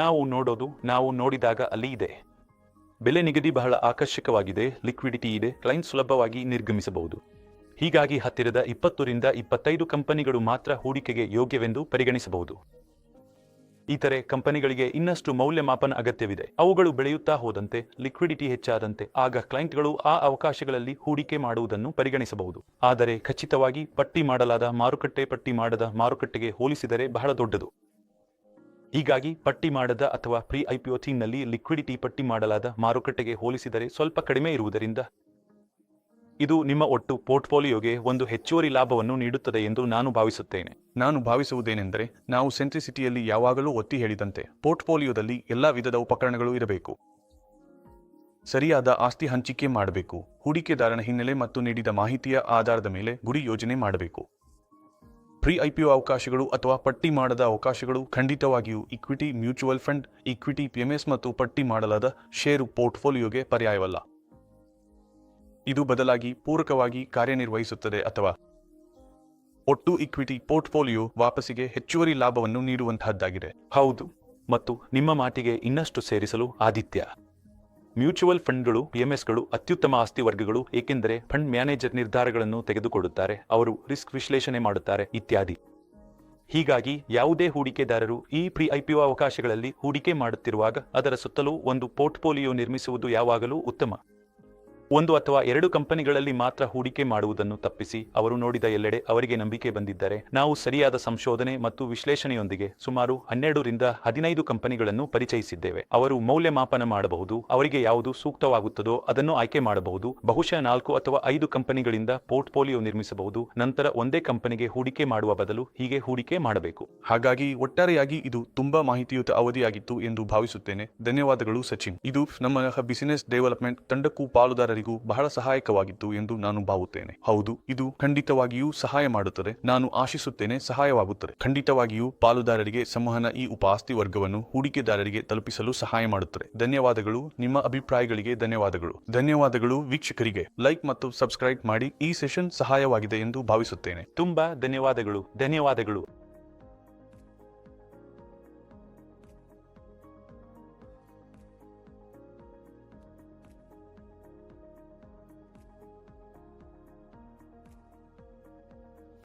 ನಾವು ನೋಡೋದು, ನಾವು ನೋಡಿದಾಗ ಅಲ್ಲಿ ಇದೆ. ಬೆಲೆ ನಿಗದಿ ಬಹಳ ಆಕರ್ಷಕವಾಗಿದೆ ಲಿಕ್ವಿಡಿಟಿ ಇದೆ ಕ್ಲೈಂಟ್ ಸುಲಭವಾಗಿ ನಿರ್ಗಮಿಸಬಹುದು. ಹೀಗಾಗಿ ಹತ್ತಿರದ ಇಪ್ಪತ್ತರಿಂದ ಇಪ್ಪತ್ತೈದು ಕಂಪನಿಗಳು ಮಾತ್ರ ಹೂಡಿಕೆಗೆ ಯೋಗ್ಯವೆಂದು ಪರಿಗಣಿಸಬಹುದು. ಇತರೆ ಕಂಪನಿಗಳಿಗೆ ಇನ್ನಷ್ಟು ಮೌಲ್ಯಮಾಪನ ಅಗತ್ಯವಿದೆ. ಅವುಗಳು ಬೆಳೆಯುತ್ತಾ ಹೋದಂತೆ ಲಿಕ್ವಿಡಿಟಿ ಹೆಚ್ಚಾದಂತೆ, ಆಗ ಕ್ಲೈಂಟ್ಗಳು ಆ ಅವಕಾಶಗಳಲ್ಲಿ ಹೂಡಿಕೆ ಮಾಡುವುದನ್ನು ಪರಿಗಣಿಸಬಹುದು. ಆದರೆ ಖಚಿತವಾಗಿ ಪಟ್ಟಿ ಮಾಡಲಾದ ಮಾರುಕಟ್ಟೆ ಪಟ್ಟಿ ಮಾಡದ ಮಾರುಕಟ್ಟೆಗೆ ಹೋಲಿಸಿದರೆ ಬಹಳ ದೊಡ್ಡದು. ಹೀಗಾಗಿ ಪಟ್ಟಿ ಮಾಡದ ಅಥವಾ ಪ್ರಿ ಐಪಿಒ ಥೀಮ್ನಲ್ಲಿ ಲಿಕ್ವಿಡಿಟಿ ಪಟ್ಟಿ ಮಾಡಲಾದ ಮಾರುಕಟ್ಟೆಗೆ ಹೋಲಿಸಿದರೆ ಸ್ವಲ್ಪ ಕಡಿಮೆ ಇರುವುದರಿಂದ ಇದು ನಿಮ್ಮ ಒಟ್ಟು ಪೋರ್ಟ್ಫೋಲಿಯೋಗೆ ಒಂದು ಹೆಚ್ಚುವರಿ ಲಾಭವನ್ನು ನೀಡುತ್ತದೆ ಎಂದು ನಾನು ಭಾವಿಸುತ್ತೇನೆ. ನಾನು ಭಾವಿಸುವುದೇನೆಂದರೆ ನಾವು ಸೆಂಟ್ರಿಸಿಟಿಯಲ್ಲಿ ಯಾವಾಗಲೂ ಒತ್ತಿ ಹೇಳಿದಂತೆ ಪೋರ್ಟ್ಫೋಲಿಯೋದಲ್ಲಿ ಎಲ್ಲ ವಿಧದ ಉಪಕರಣಗಳು ಇರಬೇಕು. ಸರಿಯಾದ ಆಸ್ತಿ ಹಂಚಿಕೆ ಮಾಡಬೇಕು. ಹೂಡಿಕೆದಾರನ ಹಿನ್ನೆಲೆ ಮತ್ತು ನೀಡಿದ ಮಾಹಿತಿಯ ಆಧಾರದ ಮೇಲೆ ಗುರಿ ಯೋಜನೆ ಮಾಡಬೇಕು. ಪ್ರಿ ಒ ಅವಕಾಶಗಳು ಅಥವಾ ಪಟ್ಟಿ ಮಾಡದ ಅವಕಾಶಗಳು ಖಂಡಿತವಾಗಿಯೂ equity mutual fund equity PMS ಮತ್ತು ಪಟ್ಟಿ ಮಾಡಲಾದ ಷೇರು ಪೋರ್ಟ್ಫೋಲಿಯೋಗೆ ಪರ್ಯಾಯವಲ್ಲ. ಇದು ಬದಲಾಗಿ ಪೂರಕವಾಗಿ ಕಾರ್ಯನಿರ್ವಹಿಸುತ್ತದೆ ಅಥವಾ ಒಟ್ಟು ಇಕ್ವಿಟಿ ಪೋರ್ಟ್ಫೋಲಿಯೋ ವಾಪಸಿಗೆ ಹೆಚ್ಚುವರಿ ಲಾಭವನ್ನು ನೀಡುವಂತಹದ್ದಾಗಿದೆ. ಹೌದು, ಮತ್ತು ನಿಮ್ಮ ಮಾತಿಗೆ ಇನ್ನಷ್ಟು ಸೇರಿಸಲು ಆದಿತ್ಯ. ಮ್ಯೂಚುವಲ್ ಫಂಡ್ಗಳು, ಪಿಎಂಎಸ್ಗಳು, ಅತ್ಯುತ್ತಮ ಆಸ್ತಿ ವರ್ಗಗಳು, ಏಕೆಂದರೆ ಫಂಡ್ ಮ್ಯಾನೇಜರ್ ನಿರ್ಧಾರಗಳನ್ನು ತೆಗೆದುಕೊಳ್ಳುತ್ತಾರೆ ಅವರು ರಿಸ್ಕ್ ವಿಶ್ಲೇಷಣೆ ಮಾಡುತ್ತಾರೆ, ಇತ್ಯಾದಿ. ಹೀಗಾಗಿ ಯಾವುದೇ ಹೂಡಿಕೆದಾರರು ಈ ಪ್ರಿ ಐಪಿಒ ಅವಕಾಶಗಳಲ್ಲಿ ಹೂಡಿಕೆ ಮಾಡುತ್ತಿರುವಾಗ ಅದರ ಸುತ್ತಲೂ ಒಂದು ಪೋರ್ಟ್ಫೋಲಿಯೋ ನಿರ್ಮಿಸುವುದು ಯಾವಾಗಲೂ ಉತ್ತಮ. ಒಂದು ಅಥವಾ ಎರಡು ಕಂಪನಿಗಳಲ್ಲಿ ಮಾತ್ರ ಹೂಡಿಕೆ ಮಾಡುವುದನ್ನು ತಪ್ಪಿಸಿ ಅವರು ನೋಡಿದ ಎಲ್ಲೆಡೆ ಅವರಿಗೆ ನಂಬಿಕೆ ಬಂದಿದ್ದರೆ ನಾವು ಸರಿಯಾದ ಸಂಶೋಧನೆ ಮತ್ತು ವಿಶ್ಲೇಷಣೆಯೊಂದಿಗೆ ಸುಮಾರು ಹನ್ನೆರಡರಿಂದ ಹದಿನೈದು ಕಂಪನಿಗಳನ್ನು ಪರಿಚಯಿಸಿದ್ದೇವೆ. ಅವರು ಮೌಲ್ಯಮಾಪನ ಮಾಡಬಹುದು, ಅವರಿಗೆ ಯಾವುದು ಸೂಕ್ತವಾಗುತ್ತದೋ ಅದನ್ನು ಆಯ್ಕೆ ಮಾಡಬಹುದು, ಬಹುಶಃ ನಾಲ್ಕು ಅಥವಾ ಐದು ಕಂಪನಿಗಳಿಂದ ಪೋರ್ಟ್ಫೋಲಿಯೋ ನಿರ್ಮಿಸಬಹುದು, ನಂತರ ಒಂದೇ ಕಂಪನಿಗೆ ಹೂಡಿಕೆ ಮಾಡುವ ಬದಲು ಹೀಗೆ ಹೂಡಿಕೆ ಮಾಡಬೇಕು. ಹಾಗಾಗಿ ಒಟ್ಟಾರೆಯಾಗಿ ಇದು ತುಂಬಾ ಮಾಹಿತಿಯುತ ಅವಧಿಯಾಗಿತ್ತು ಎಂದು ಭಾವಿಸುತ್ತೇನೆ. ಧನ್ಯವಾದಗಳು ಸಚಿನ್. ಇದು ನಮ್ಮ ಬಿಸಿನೆಸ್ ಡೆವಲಪ್ಮೆಂಟ್ ತಂಡಕ್ಕೂ ಪಾಲುದಾರರಿಗೂ ಬಹಳ ಸಹಾಯಕವಾಗಿತ್ತು ಎಂದು ನಾನು ಭಾವುತ್ತೇನೆ. ಹೌದು, ಇದು ಖಂಡಿತವಾಗಿಯೂ ಸಹಾಯ ಮಾಡುತ್ತದೆ. ನಾನು ಆಶಿಸುತ್ತೇನೆ ಸಹಾಯವಾಗುತ್ತದೆ. ಖಂಡಿತವಾಗಿಯೂ ಪಾಲುದಾರರಿಗೆ ಸಂವಹನ ಈ ಉಪ ಆಸ್ತಿ ವರ್ಗವನ್ನು ಹೂಡಿಕೆದಾರರಿಗೆ ತಲುಪಿಸಲು ಸಹಾಯ ಮಾಡುತ್ತದೆ. ಧನ್ಯವಾದಗಳು. ನಿಮ್ಮ ಅಭಿಪ್ರಾಯಗಳಿಗೆ ಧನ್ಯವಾದಗಳು. ಧನ್ಯವಾದಗಳು ವೀಕ್ಷಕರಿಗೆ. ಲೈಕ್ ಮತ್ತು ಸಬ್ಸ್ಕ್ರೈಬ್ ಮಾಡಿ ಈ ಸೆಷನ್ ಸಹಾಯವಾಗಿದೆ ಎಂದು ಭಾವಿಸುತ್ತೇನೆ. ತುಂಬಾ ಧನ್ಯವಾದಗಳು. ಧನ್ಯವಾದಗಳು.